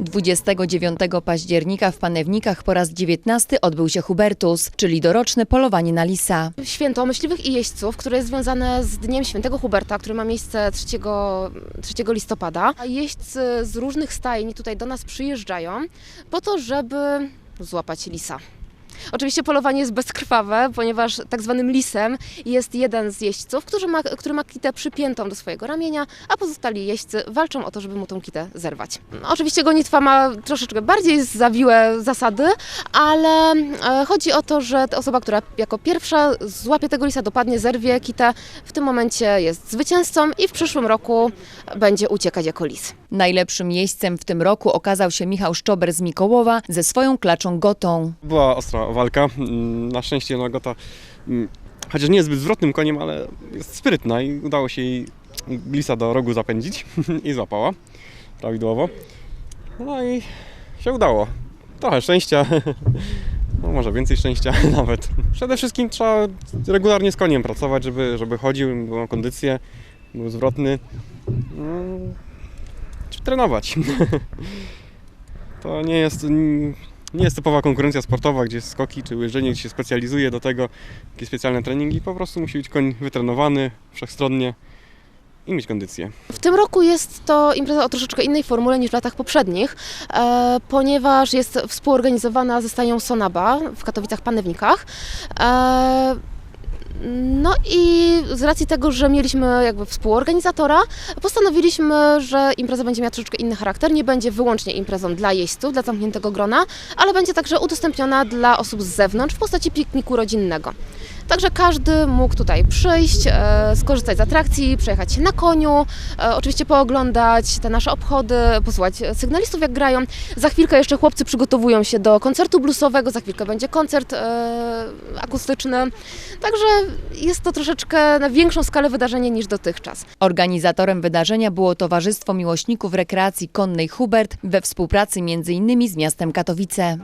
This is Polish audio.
29 października w Panewnikach po raz 19 odbył się Hubertus, czyli doroczne polowanie na lisa. Święto myśliwych i jeźdźców, które jest związane z Dniem Świętego Huberta, który ma miejsce 3, 3 listopada. Jeźdźcy z różnych stajni tutaj do nas przyjeżdżają po to, żeby złapać lisa. Oczywiście polowanie jest bezkrwawe, ponieważ tak zwanym lisem jest jeden z jeźdźców, który ma, który ma kitę przypiętą do swojego ramienia, a pozostali jeźdźcy walczą o to, żeby mu tą kitę zerwać. Oczywiście gonitwa ma troszeczkę bardziej zawiłe zasady, ale e, chodzi o to, że ta osoba, która jako pierwsza złapie tego lisa, dopadnie, zerwie kitę, w tym momencie jest zwycięzcą i w przyszłym roku będzie uciekać jako lis. Najlepszym jeźdźcem w tym roku okazał się Michał Szczober z Mikołowa ze swoją klaczą Gotą. Była ostra walka. Mm, Na szczęście no, chociaż nie jest zbyt zwrotnym koniem, ale jest sprytna i udało się jej glisa do rogu zapędzić i złapała prawidłowo. No i się udało. Trochę szczęścia, no może więcej szczęścia nawet. Przede wszystkim trzeba regularnie z koniem pracować, żeby, żeby chodził, miał kondycję, był zwrotny. No, trenować. To nie jest, nie jest typowa konkurencja sportowa, gdzie skoki czy łyżenie, gdzie się specjalizuje do tego, jakieś specjalne treningi. Po prostu musi być koń wytrenowany wszechstronnie i mieć kondycję. W tym roku jest to impreza o troszeczkę innej formule niż w latach poprzednich, e, ponieważ jest współorganizowana ze stajnią Sonaba w Katowicach-Panewnikach. E, no i z racji tego, że mieliśmy jakby współorganizatora, postanowiliśmy, że impreza będzie miała troszeczkę inny charakter. Nie będzie wyłącznie imprezą dla jeźdźców, dla zamkniętego grona, ale będzie także udostępniona dla osób z zewnątrz w postaci pikniku rodzinnego. Także każdy mógł tutaj przyjść, e, skorzystać z atrakcji, przejechać się na koniu, e, oczywiście pooglądać te nasze obchody, posłuchać sygnalistów jak grają. Za chwilkę jeszcze chłopcy przygotowują się do koncertu bluesowego, za chwilkę będzie koncert e, akustyczny. Także jest to troszeczkę na większą skalę wydarzenie niż dotychczas. Organizatorem wydarzenia było Towarzystwo Miłośników Rekreacji Konnej Hubert we współpracy m.in. z miastem Katowice.